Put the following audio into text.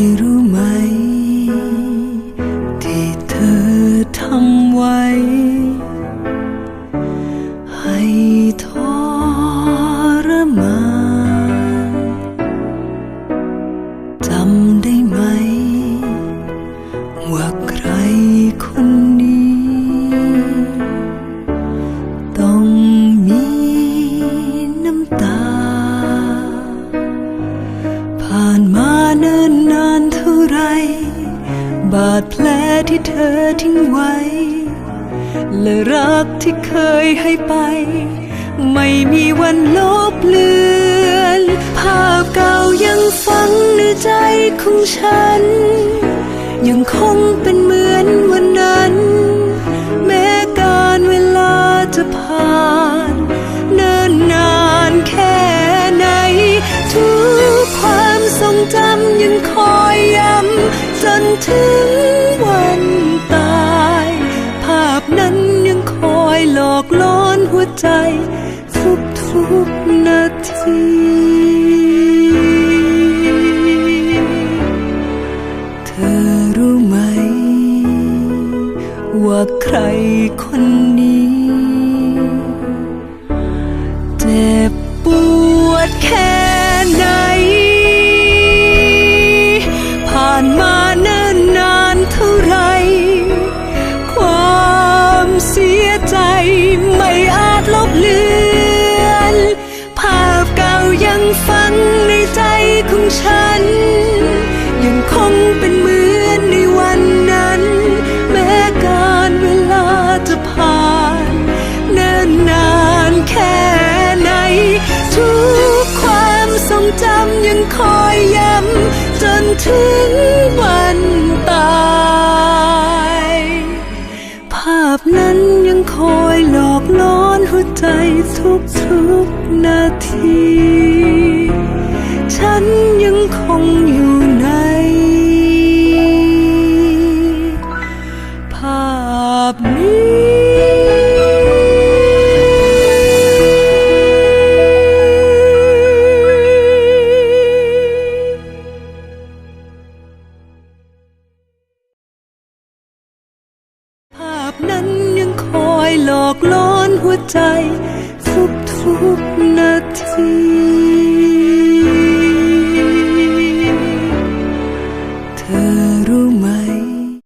ยรู้ไหม ที่เธอทำไว้ ให้ทรมานจำได้ไหม ว่าใครคนนี้ ต้องมีน้ำตา บาดแผลที่เธอทิ้งไว้ และรักที่เคยให้ไป ไม่มีวันลบเลือน ภาพเก่ายังฝังในใจของฉัน ยังคงเป็นเหมือนวันนั้น แม้การเวลาจะผ่านเนิ่นนานแค่ไหน ทุกความทรงจำยังคอยย้ำ จนถึงวันตาย ภาพนั้นยังคอยหลอกล้อนหัวใจ ทุกทุกนาทีเธอรู้ไหม ว่าใครคนนี้ เจ็บปวดแค่ ฝังในใจของฉัน ยังคงเป็นเหมือนในวันนั้น แม้การเวลาจะผ่านเนิ่นนานแค่ไหน ทุกความทรงจำยังคอยย้ำจนถึงวันตาย ใจทุกทุกๆนาที ฉันยังคงอยู่ในภาพนี้ภาพนั้นยังคอยหลอกลอน หัวใจทุกทุกๆนาที